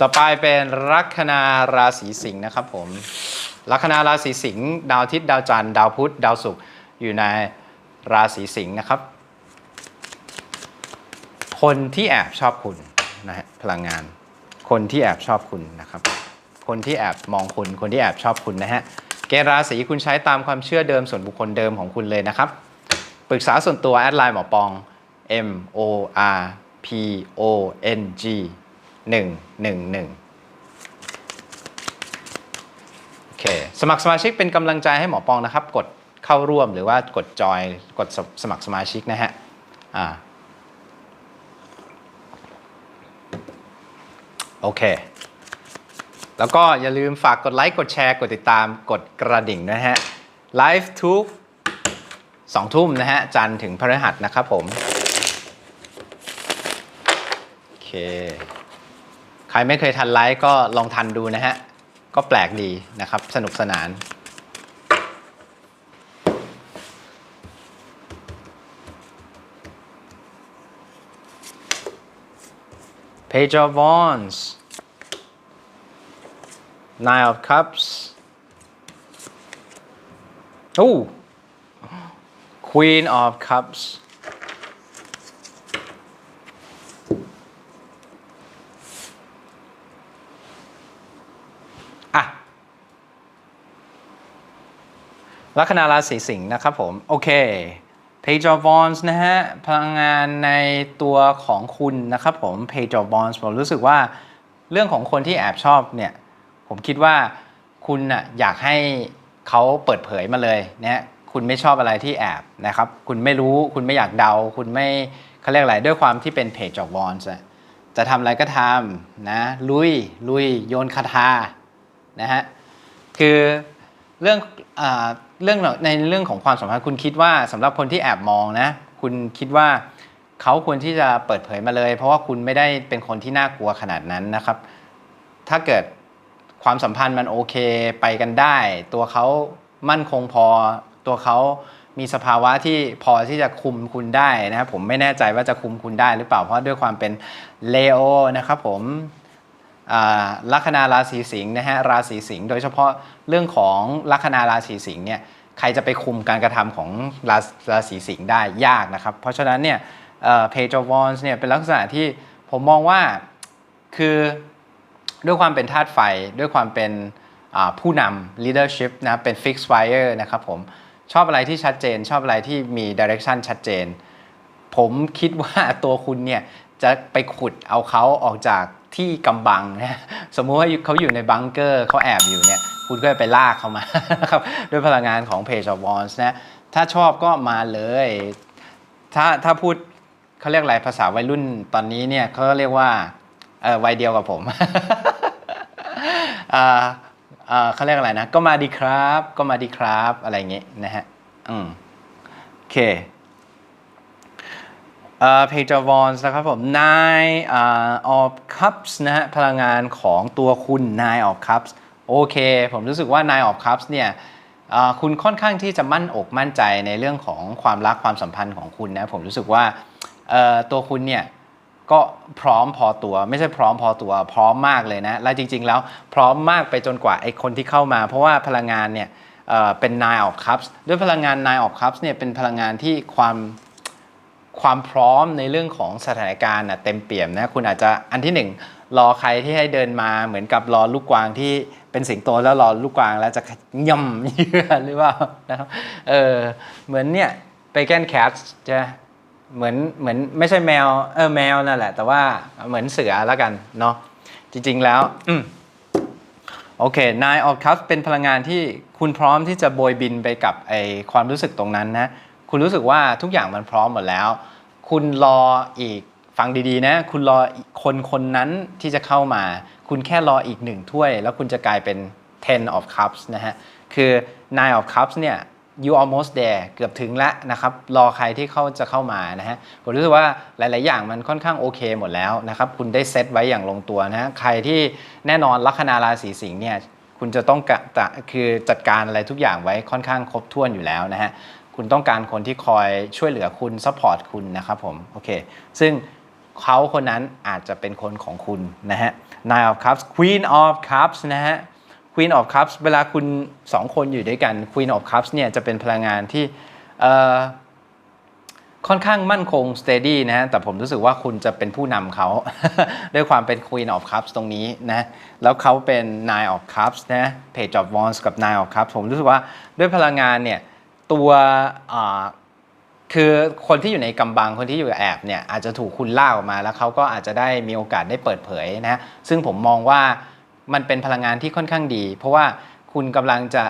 ต่อไปเป็นลัคนาราศีสิงห์นะครับผมลัคนาราศีสิงห์ดาวอาทิตย์ดาวจันทร์ดาวพุธดาวศุกร์อยู่ในราศีสิงห์นะครับ คนที่แอบชอบคุณนะฮะพลังงาน คนที่แอบชอบคุณนะครับ คนที่แอบมองคุณคนที่แอบชอบคุณนะฮะเกณฑ์ราศีคุณใช้ตามความเชื่อเดิมส่วนบุคคลเดิมของคุณเลยนะครับ ปรึกษาส่วนตัวแอดไลน์หมอปอง M O R P O N G โอเค สมัครสมาชิกเป็นกำลังใจให้หมอปองนะครับ กดเข้าร่วมหรือว่ากดจอย กดสมัครสมาชิกนะฮะ อ่า โอเค แล้วก็อย่าลืมฝากกดไลค์ กดแชร์ กดติดตาม กดกระดิ่งนะฮะ ไลฟ์ทุกสองทุ่มนะฮะ จันทร์ถึงพฤหัสนะครับผม โอเค ครไม่เคยทันไลฟ์ก็ลองทันดูนะฮะ ก็แปลกดีนะครับ สนุกสนาน Page of Wands Nine of Cups Oh Queen of Cups อะ ลัคนาราศีสิงห์นะครับผมโอเค Page of Wands นะฮะพลังงานในตัวของคุณนะครับผม Page of Wands ผมรู้สึกว่าเรื่องของคนที่แอบชอบเนี่ย ผมคิดว่าคุณนะอยากให้เขาเปิดเผยมาเลยเนะฮะคุณไม่ชอบอะไรที่แอบนะครับ คุณไม่รู้คุณไม่อยากเดา คุณไม่เขาเรียกอะไรด้วยความที่เป็น Page of Wands จะทำอะไรก็ทำนะลุยลุยโยนคาถานะฮะคือเรื่องอา เรื่องในเรื่องของความสัมพันธ์คุณคิดว่าสำหรับคนที่แอบมองนะ คุณคิดว่าเขาควรที่จะเปิดเผยมาเลย เพราะว่าคุณไม่ได้เป็นคนที่น่ากลัวขนาดนั้นนะครับ ถ้าเกิดความสัมพันธ์มันโอเคไปกันได้ ตัวเขามั่นคงพอ ตัวเขามีสภาวะที่พอที่จะคุมคุณได้นะครับผมไม่แน่ใจว่าจะคุมคุณได้หรือเปล่าเพราะด้วยความเป็นเลโอนะครับผม ลัคนาราศีสิงห์นะฮะราศีสิงห์โดยเฉพาะเรื่องของลัคนาราศีสิงห์เนี่ยใครจะไปคุมการกระทำของราราศีสิงห์ได้ยากนะครับ เพราะฉะนั้นเนี่ยเอ่อ Page of Wands เนี่ยเป็นลักษณะที่ผมมองว่าคือด้วยความเป็นธาตุไฟด้วยความเป็นผู้นำ leadership นะเป็น fixed fire นะครับผมชอบอะไรที่ชัดเจน ชอบอะไรที่มี direction ชัดเจน ผมคิดว่าตัวคุณเนี่ยจะไปขุดเอาเขาออกจาก ที่กำบังนะสมมุติว่าเขาอยู่ในบังเกอร์เขาแอบอยู่เนี่ยคุณก็ไปลากเขามาครับด้วยพลังงานของ Page of Wands นะถ้าชอบก็มาเลย ถ้าถ้าพูดเขาเรียกอะไรภาษาวัยรุ่นตอนนี้เนี่ยเขาเรียกว่าเออวัยเดียวกับผมอ่าอ่าเขาเรียกอะไรนะ ก็มาดีครับ ก็มาดีครับอะไรอย่างเงี้ยนะฮะ อืม โอเค เพจอ of Wands นะครับผม Nine uh, of Cups นะฮะพลังงานของตัวคุณ Nine of Cups โอเค ผมรู้สึกว่า Nine of Cups เนี่ยคุณค่อนข้างที่จะมั่นอกมั่นใจในเรื่องของความรักความสัมพันธ์ของคุณนะผมรู้สึกว่าตัวคุณเนี่ยก็พร้อมพอตัวไม่ใช่พร้อมพอตัว พร้อมมากเลยนะ และจริง ๆ แล้วพร้อมมากไปจนกว่าไอ้คนที่เข้ามา เพราะว่าพลังงานเนี่ยเเป็น Nine of Cups ด้วยพลังงาน Nine of Cups เนี่ยเป็นพลังงานที่ความ ความพร้อมในเรื่องของสถานการณ์เต็มเปี่ยมนะคุณอาจจะอันที่หนึ่งรอใครที่ให้เดินมาเหมือนกับรอลูกกวางที่เป็นสิงโตแล้วรอลูกกวางแล้วจะย่ำเยื่อหรือเปล่านะครับเออเหมือนเนี่ยไปแกนแคทจะเหมือนเหมือนไม่ใช่แมวเออแมวนั่นแหละ แต่ว่าเหมือนเสือแล้วกันเนาะจริง ๆ แล้วอืโอเค Nine of Cups เป็นพลังงานที่คุณพร้อมที่จะโบยบินไปกับไอความรู้สึกตรงนั้นนะ คุณรู้สึกว่าทุกอย่างมันพร้อมหมดแล้ว คุณรออีกฟังดีๆนะ คุณรอคนคนนั้นที่จะเข้ามา คุณแค่รออีกหนึ่งถ้วย แล้วคุณจะกลายเป็น Ten of Cups นะฮะ คือ Nine of Cups เนี่ย you almost there เกือบถึงแล้วนะครับ รอใครที่เขาจะเข้ามานะฮะ ผมรู้สึกว่าหลาย ๆ อย่างมันค่อนข้างโอเคหมดแล้วนะครับ คุณได้เซตไว้อย่างลงตัวนะฮะ ใครที่แน่นอนลัคนาราศีสิงห์เนี่ย คุณจะต้องกะคือจัดการอะไรทุกอย่างไว้ค่อนข้างครบถ้วนอยู่แล้วนะฮะ คุณต้องการคนที่คอยช่วยเหลือคุณซัพพอร์ตคุณนะครับผมโอเคซึ่งเขาคนนั้นอาจจะเป็นคนของคุณนะฮะ Nine of Cups Queen of Cups นะฮะ Queen of Cups เวลาคุณสองคนอยู่ด้วยกัน Queen of Cups เนี่ยจะเป็นพลังงานที่เอ่อค่อนข้างมั่นคง steady นะฮะแต่ผมรู้สึกว่าคุณจะเป็นผู้นำเขา ด้วยความเป็น Queen of Cups ตรงนี้นะแล้วเขาเป็น Nine of Cups นะ Page of Wands กับ Nine of Cups ผมรู้สึกว่าด้วยพลังงานเนี่ย ตัวคือคนที่อยู่ในกำบังคนที่อยู่แอบเนี่ยอาจจะถูกคุณล่าออกมาแล้วเขาก็อาจจะได้มีโอกาสได้เปิดเผยนะซึ่งผมมองว่ามันเป็นพลังงานที่ค่อนข้างดี เพราะว่าคุณกำลังจะ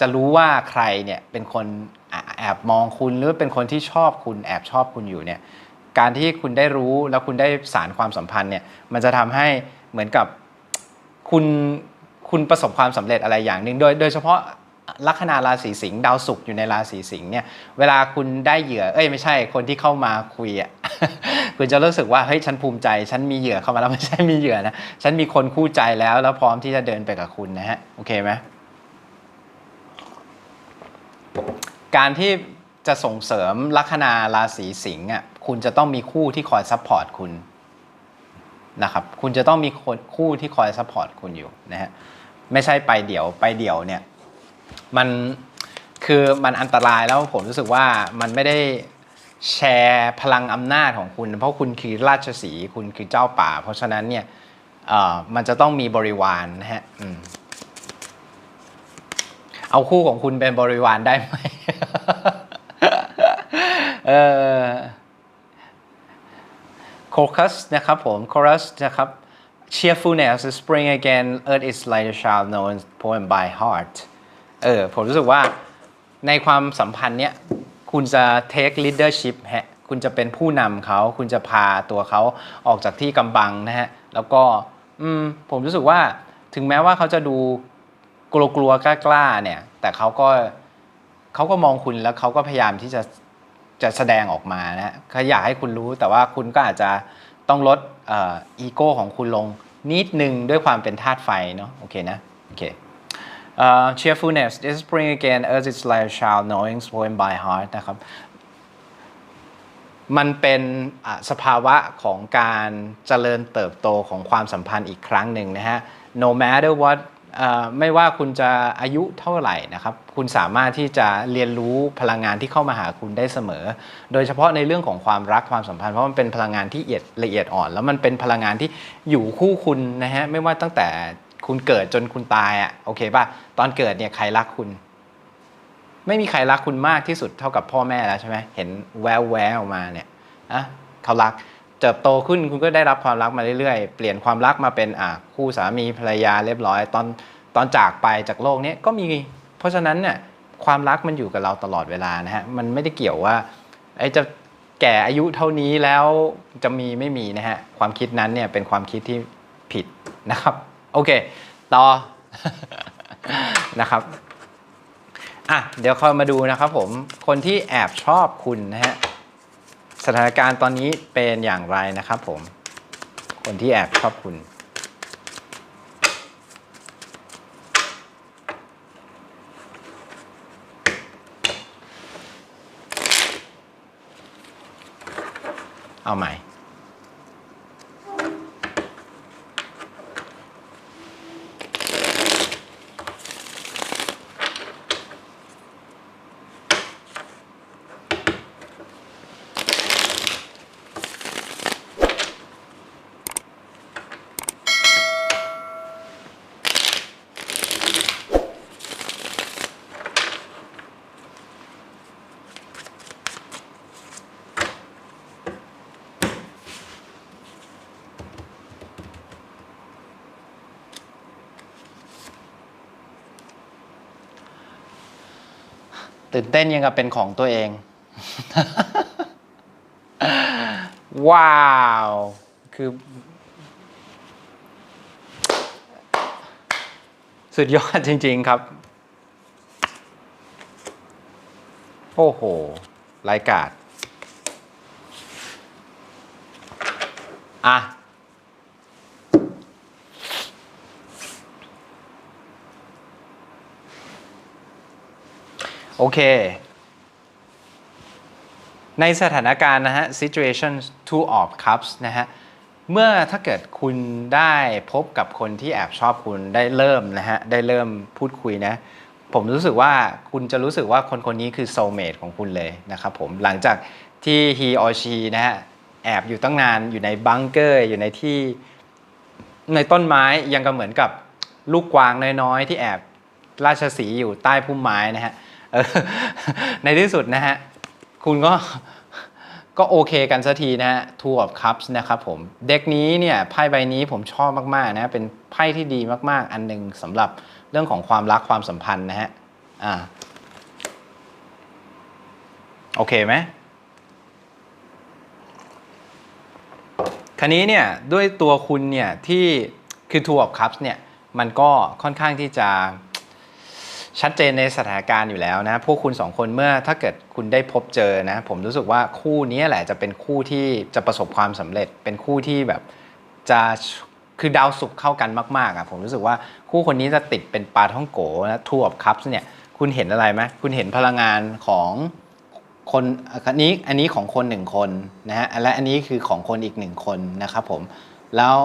จะรู้ว่าใครเนี่ยเป็นคนแอบมองคุณหรือเป็นคนที่ชอบคุณแอบชอบคุณอยู่เนี่ยการที่คุณได้รู้แล้วคุณได้สารความสัมพันธ์เนี่ยมันจะทำให้เหมือนกับคุณคุณประสบความสำเร็จอะไรอย่างหนึ่งโดยโดยเฉพาะ ลัคนาราศีสิงห์ดาวศุกร์อยู่ในราศีสิงห์เนี่ยเวลาคุณได้เหยื่อเอ้ยไม่ใช่คนที่เข้ามาคุยอะคุณจะรู้สึกว่าเฮ้ยฉันภูมิใจ ฉันมีเหยื่อเข้ามาแล้วไม่ใช่มีเหยื่อนะฉันมีคนคู่ใจแล้วแล้วพร้อมที่จะเดินไปกับคุณนะฮะโอเคไหมการที่จะส่งเสริมลัคนาราศีสิงห์อะคุณจะต้องมีคู่ที่คอยซัพพอร์ตคุณนะครับคุณจะต้องมีคนคู่ที่คอยซัพพอร์ตคุณอยู่นะฮะไม่ใช่ไปเดี่ยวไปเดี่ยวเนี่ย มันคือมันอันตรายแล้วผมรู้สึกว่ามันไม่ได้แชร์พลังอำนาจของคุณ เพราะคุณคือราชสีคุณคือเจ้าป่า เพราะฉะนั้นเนี่ยเอ่อมันจะต้องมีบริวารนะฮะเอาคู่ของคุณเป็นบริวารได้ไหมเออโคคัสนะครับผมโครัสนะครับ cheerfulness is spring again earth is like a child known poem by heart เออผมรู้สึกว่าในความสัมพันธ์เนี้ยคุณจะ take leadership ฮะคุณจะเป็นผู้นำเขา คุณจะพาตัวเขาออกจากที่กำบังนะฮะ แล้วก็อืมผมรู้สึกว่าถึงแม้ว่าเขาจะดูกลัวกลัวกล้ากล้าเนี่ย แต่เขาก็เขาก็มองคุณแล้วเขาก็พยายามที่จะจะแสดงออกมานะฮะเขาอยากให้คุณรู้แต่ว่าคุณก็อาจจะต้องลดอีโก้ของคุณลงนิดนึงด้วยความเป็นธาตุไฟเนาะโอเคนะโอเค Uh, cheerfulness this spring again as it's like a child knowing spoken by heart นะครับ มันเป็นสภาวะของการเจริญเติบโตของความสัมพันธ์อีกครั้งหนึ่งนะฮะ no matter what ไม่ว่าคุณจะอายุเท่าไหร่นะครับ คุณสามารถที่จะเรียนรู้พลังงานที่เข้ามาหาคุณได้เสมอ โดยเฉพาะในเรื่องของความรักความสัมพันธ์เพราะมันเป็นพลังงานที่ละเอียดอ่อน แล้วมันเป็นพลังงานที่อยู่คู่คุณนะฮะไม่ว่าตั้งแต่ คุณเกิดจนคุณตายอะ่ะโอเคป่ะตอนเกิดเนี่ยใครรักคุณ ไม่มีใครรักคุณมากที่สุดเท่ากับพ่อแม่แล้วใช่ไหมเห็นแววแววออกมาเนี่ยอะเขารักเติบโตขึ้นคุณก็ได้รับความรักมาเรื่อยๆ เปลี่ยนความรักมาเป็นอะคู่สามีภรรยาเรียบร้อย ตอนตอนจากไปจากโลกนี้ก็มีเพราะฉะนั้นเนี่ยความรักมันอยู่กับเราตลอดเวลานะฮะมันไม่ได้เกี่ยวว่าไอ้จะแก่อายุเท่านี้แล้วจะมีไม่มีนะฮะความคิดนั้นเนี่ยเป็นความคิดที่ผิดนะครับ โอเค ต่อนะครับอะเดี๋ยวคอยมาดูนะครับผม คนที่แอบชอบคุณนะฮะ สถานการณ์ตอนนี้เป็นอย่างไรนะครับผม คนที่แอบชอบคุณเอาใหม่ ตื่นเต้นยังกับเป็นของตัวเอง ว้าว คือ สุดยอดจริง ๆครับ โอ้โหรายกาด โอเค ในสถานการณ์นะฮะ situation two of cups นะฮะ เมื่อถ้าเกิดคุณได้พบกับคนที่แอบชอบคุณได้เริ่มนะฮะ ได้เริ่มพูดคุยนะ ผมรู้สึกว่าคุณจะรู้สึกว่าคนคนนี้คือ soulmate ของคุณเลยนะครับผม หลังจากที่ he or she นะฮะ แอบอยู่ตั้งนานอยู่ในบังเกอร์อยู่ในที่ในต้นไม้ยังก็เหมือนกับลูกกวางน้อยๆ ที่แอบราชสีห์อยู่ใต้พุ่มไม้นะฮะ ในที่สุดนะฮะ คุณก็ก็โอเคกันสักทีนะฮะ Two of Cups นะครับผม เด็กนี้เนี่ยไพ่ใบนี้ผมชอบมากๆนะ เป็นไพ่ที่ดีมากๆ อันหนึ่งสำหรับเรื่องของความรักความสัมพันธ์นะฮะ อ่า โอเคไหมคราวนี้เนี่ยด้วยตัวคุณเนี่ยที่คือ Two of Cups เนี่ยมันก็ค่อนข้างที่จะ ชัดเจนในสถานการณ์อยู่แล้วนะพวกคุณสองคนเมื่อถ้าเกิดคุณได้พบเจอนะ ผมรู้สึกว่าคู่นี้แหละจะเป็นคู่ที่จะประสบความสำเร็จ เป็นคู่ที่แบบจะคือดาวสุขเข้ากันมากๆอะผมรู้สึกว่าคู่คนนี้จะติดเป็นปลาท่องโกนะ Two of Cups เนี่ยคุณเห็นอะไรไหมคุณเห็นพลังงานของคนอันนี้อันนี้ของคนหนึ่งคนนะฮะและอันนี้คือของคนอีกหนึ่งคนนะครับผมแล้ว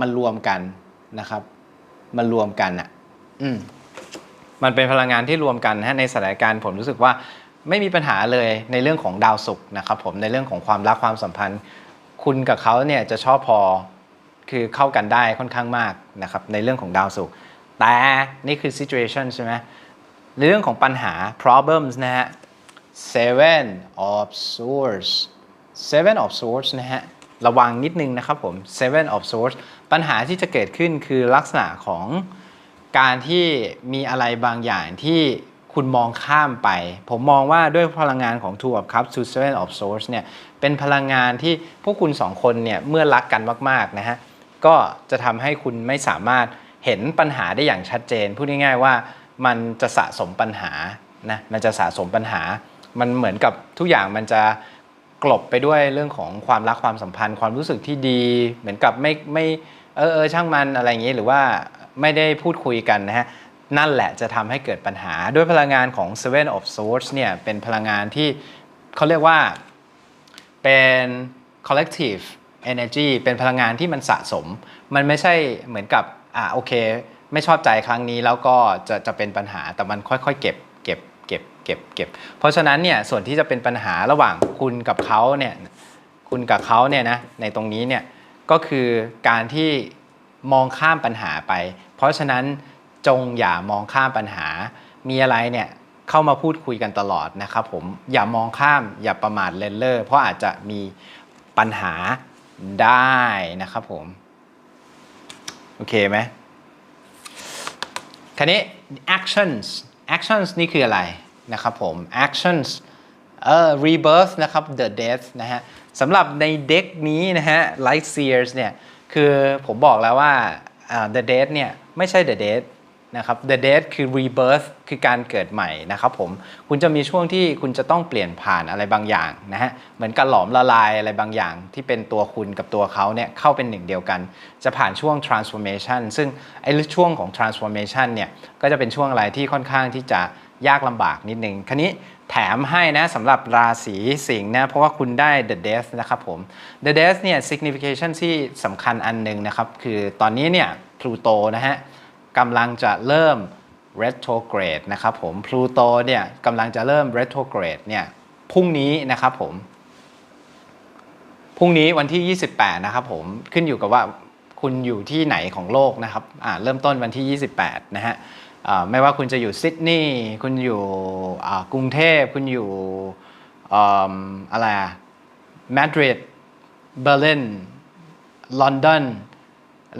มันรวมกันนะครับ มันรวมกันอะ อืม มันเป็นพลังงานที่รวมกันนะฮะในสถานการณ์ผมรู้สึกว่าไม่มีปัญหาเลยในเรื่องของดาวศุกร์นะครับผมในเรื่องของความรักความสัมพันธ์ คุณกับเขาเนี่ยจะชอบพอคือเข้ากันได้ค่อนข้างมากนะครับในเรื่องของดาวศุกร์แต่นี่คือ situation ใช่ไหมในเรื่องของปัญหา problems นะฮะ seven of swords seven of swords นะฮะระวังนิดนึงนะครับผม seven of swords ปัญหาที่จะเกิดขึ้นคือลักษณะของ การที่มีอะไรบางอย่างที่คุณมองข้ามไป ผมมองว่าด้วยพลังงานของ two of cups to seven of swords เนี่ยเป็นพลังงานที่พวกคุณสองคนเนี่ยเมื่อรักกันมากๆนะฮะก็จะทำให้คุณไม่สามารถเห็นปัญหาได้อย่างชัดเจน พูดง่ายๆว่ามันจะสะสมปัญหานะมันจะสะสมปัญหา มันเหมือนกับทุกอย่างมันจะกลบไปด้วยเรื่องของความรักความสัมพันธ์ ความรู้สึกที่ดี เหมือนกับไม่ไม่เออเออช่างมันอะไรอย่างนี้หรือว่า ไม่ได้พูดคุยกันนะฮะนั่นแหละจะทำให้เกิดปัญหาด้วยพลังงานของ Seven of Swords เนี่ยเป็นพลังงานที่เขาเรียกว่าเป็น collective energy เป็นพลังงานที่มันสะสม มันไม่ใช่เหมือนกับอ่าโอเค ไม่ชอบใจครั้งนี้แล้วก็จะจะเป็นปัญหาแต่มันค่อยๆ เก็บเก็บเก็บเก็บเก็บ เพราะฉะนั้นเนี่ยส่วนที่จะเป็นปัญหาระหว่างคุณกับเขาเนี่ยคุณกับเขาเนี่ยนะในตรงนี้เนี่ยก็คือการที่ มองข้ามปัญหาไป เพราะฉะนั้นจงอย่ามองข้ามปัญหา มีอะไรเนี่ยเข้ามาพูดคุยกันตลอดนะครับผมอย่ามองข้ามอย่าประมาทเลนเล่อเพราะอาจจะมีปัญหาได้นะครับผม โอเคไหมคราวนี้ actions actions นี่คืออะไรนะครับผม actions เอ่อ rebirth นะครับ the death นะฮะสำหรับในเด็กนี้นะฮะ light seers เนี่ย คือผมบอกแล้วว่า the death เนี่ยไม่ใช่ the death นะครับ the death คือ rebirth คือการเกิดใหม่นะครับผมคุณจะมีช่วงที่คุณจะต้องเปลี่ยนผ่านอะไรบางอย่างนะฮะเหมือนการหลอมละลายอะไรบางอย่าง ที่เป็นตัวคุณกับตัวเขาเนี่ยเข้าเป็นหนึ่งเดียวกัน จะผ่านช่วง transformation ซึ่งไอ้ช่วงของ transformation เนี่ยก็จะเป็นช่วงอะไรที่ค่อนข้างที่จะ ยากลำบากนิดนึงคราวนี้แถมให้นะสำหรับราศีสิงห์นะเพราะว่าคุณได้ the death นะครับผม the death เนี่ย signification ที่สำคัญอันหนึ่งนะครับ คือตอนนี้เนี่ย Pluto นะฮะกำลังจะเริ่ม retrograde นะครับผม Pluto เนี่ยกำลังจะเริ่ม retrograde เนี่ยพรุ่งนี้นะครับผมพรุ่งนี้วันที่ 28 นะครับผมขึ้นอยู่กับว่าคุณอยู่ที่ไหนของโลกนะครับอ่าเริ่มต้นวันที่ 28 นะฮะ ไม่ว่าคุณจะอยู่ซิดนีย์คุณอยู่กรุงเทพคุณอยู่อะไรมาดริดเบอร์ลินลอนดอน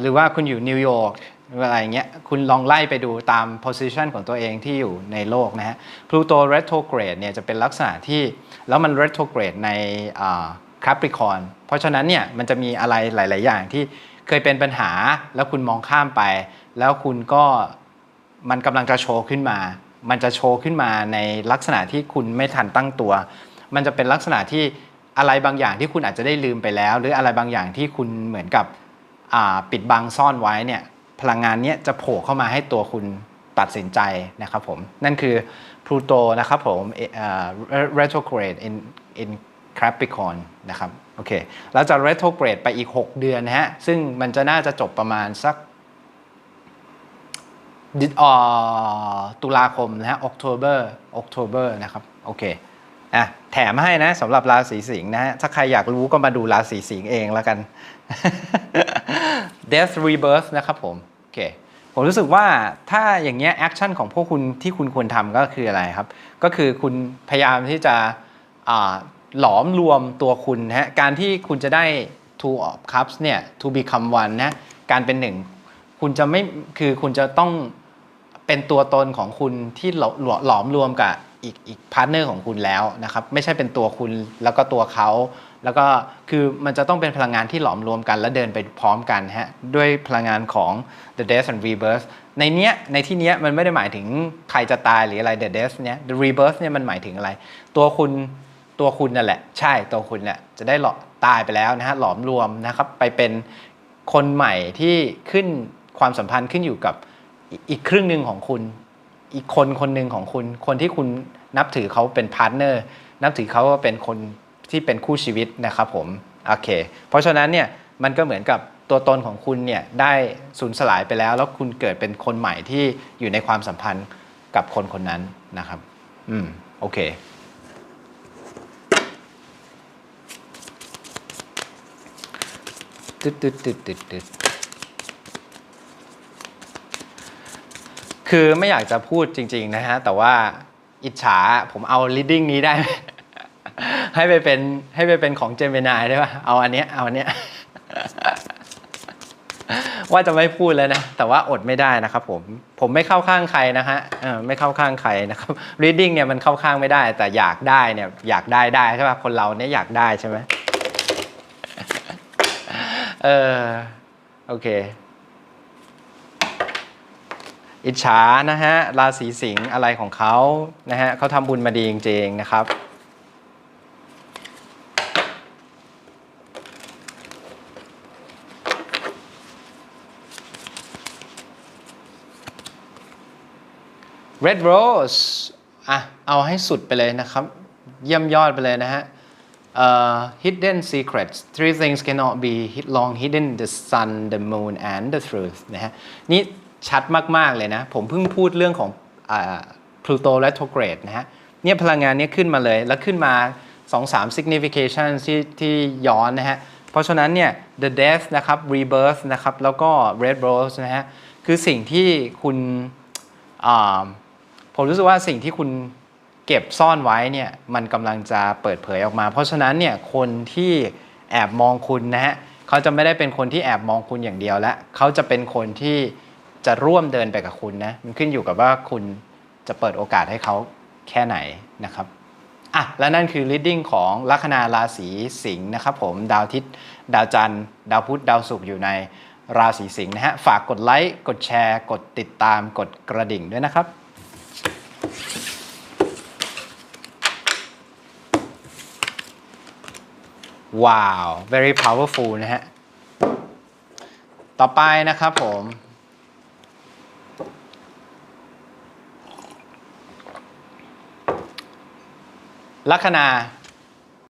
หรือว่าคุณอยู่นิวยอร์กหรืออะไรอย่างเงี้ยคุณลองไล่ไปดูตาม position ของตัวเองที่อยู่ในโลกนะฮะ Pluto retrograde เนี่ยจะเป็นลักษณะที่ แล้วมัน retrograde ในอ่า Capricorn เพราะฉะนั้นเนี่ยมันจะมีอะไรหลาย ๆ อย่างที่เคยเป็นปัญหาแล้วคุณมองข้ามไป แล้วคุณก็ มันกำลังจะโชว์ขึ้นมา มันจะโชว์ขึ้นมาในลักษณะที่คุณไม่ทันตั้งตัว มันจะเป็นลักษณะที่อะไรบางอย่างที่คุณอาจจะได้ลืมไปแล้ว หรืออะไรบางอย่างที่คุณเหมือนกับปิดบังซ่อนไว้เนี่ยพลังงานเนี้ยจะโผล่เข้ามาให้ตัวคุณตัดสินใจนะครับผมนั่นคือ Pluto นะครับผม retrograde in in Capricorn นะครับโอเคแล้วจะ retrograde ไปอีก 6 เดือนนะฮะซึ่งมันจะน่าจะจบประมาณสัก ตุลาคมนะฮะ October October นะครับ โอเคอะแถมให้นะสำหรับราศีสิงห์นะฮะ ถ้าใครอยากรู้ก็มาดูราศีสิงห์เองแล้วกัน Death Rebirth นะครับผม โอเค ผมรู้สึกว่าถ้าอย่างเงี้ยแอคชั่นของพวกคุณที่คุณควรทำก็คืออะไรครับ ก็คือคุณพยายามที่จะหลอมรวมตัวคุณนะฮะ การที่คุณจะได้ two of cups เนี่ย to become one นะ การเป็นหนึ่ง คุณจะไม่ คือคุณจะต้อง เป็นตัวตนของคุณที่หลอหลอหลอมรวมกับอีกอีกพาร์ทเนอร์ของคุณแล้วนะครับไม่ใช่เป็นตัวคุณแล้วก็ตัวเขาแล้วก็คือมันจะต้องเป็นพลังงานที่หลอมรวมกันและเดินไปพร้อมกันฮะด้วยพลังงานของ the death and rebirth ในเนี้ยในที่เนี้ยมันไม่ได้หมายถึงใครจะตายหรืออะไร the death เนี้ย the rebirth เนี่ยมันหมายถึงอะไร ตัวคุณตัวคุณนั่นแหละ ใช่ตัวคุณเนี่ยจะได้หลอตายไปแล้วนะฮะหลอมรวมนะครับไปเป็นคนใหม่ที่ขึ้นความสัมพันธ์ขึ้นอยู่กับ อีกครึ่งหนึ่งของคุณ อีกคนคนหนึ่งของคุณ คนที่คุณนับถือเขาเป็นพาร์ทเนอร์นับถือเขาว่าเป็นคนที่เป็นคู่ชีวิตนะครับผมโอเค เพราะฉะนั้นเนี่ยมันก็เหมือนกับตัวตนของคุณเนี่ยได้สูญสลายไปแล้ว แล้วคุณเกิดเป็นคนใหม่ที่อยู่ในความสัมพันธ์กับคนคนนั้นนะครับ อืมโอเคตึ๊ดตึ๊ดตึ๊ดตึ๊ดตึ๊ด คือไม่อยากจะพูดจริง ๆ นะฮะ แต่ว่าอิจฉาผมเอา reading นี้ได้ไหมให้ไปเป็นให้ไปเป็นของเจมินายได้ป่ะ เอาอันเนี้ยเอาอันเนี้ยว่าจะไม่พูดแล้วนะ แต่ว่าอดไม่ได้นะครับผม ผมไม่เข้าข้างใครนะฮะไม่เข้าข้างใครนะครับ reading เนี่ยมันเข้าข้างไม่ได้ แต่อยากได้เนี่ยอยากได้ได้ใช่ป่ะ คนเราเนี่ยอยากได้ใช่ไหมเออโอเค อิจฉานะฮะราศีสิงห์อะไรของเขานะฮะเขาทำบุญมาดีจริงๆนะครับ Red Rose อะ เอาให้สุดไปเลยนะครับ เยี่ยมยอดไปเลยนะฮะ hidden secrets three things cannot be hid long hidden the sun the moon and the truth นะฮะ นี่ ชัดมาก ๆ เลยนะ ผมเพิ่งพูดเรื่องของอ่า Pluto retrograde นะฮะเนี่ยพลังงานเนี้ขึ้นมาเลย แล้วขึ้นมา 2-3 signification ที่ที่ย้อนนะฮะ เพราะฉะนั้นเนี่ย the death นะครับ rebirth นะครับ แล้วก็ red rose นะฮะ คือสิ่งที่คุณผมรู้สึกว่าสิ่งที่คุณเก็บซ่อนไว้เนี่ยมันกำลังจะเปิดเผยออกมา เพราะฉะนั้นเนี่ยคนที่แอบมองคุณนะฮะเขาจะไม่ได้เป็นคนที่แอบมองคุณอย่างเดียวแล้วเขาจะเป็นคนที่ จะร่วมเดินไปกับคุณนะมันขึ้นอยู่กับว่าคุณจะเปิดโอกาสให้เขาแค่ไหนนะครับอะและนั่นคือ reading ของลัคนาราศีสิงห์นะครับผมดาวอาทิตย์ดาวจันทร์ดาวพุธดาวศุกร์อยู่ในราศีสิงห์นะฮะฝากกดไลค์กดแชร์ กดติดตามกดกระดิ่งด้วยนะครับว้าว very powerful นะฮะ ต่อไปนะครับผม ลัคนา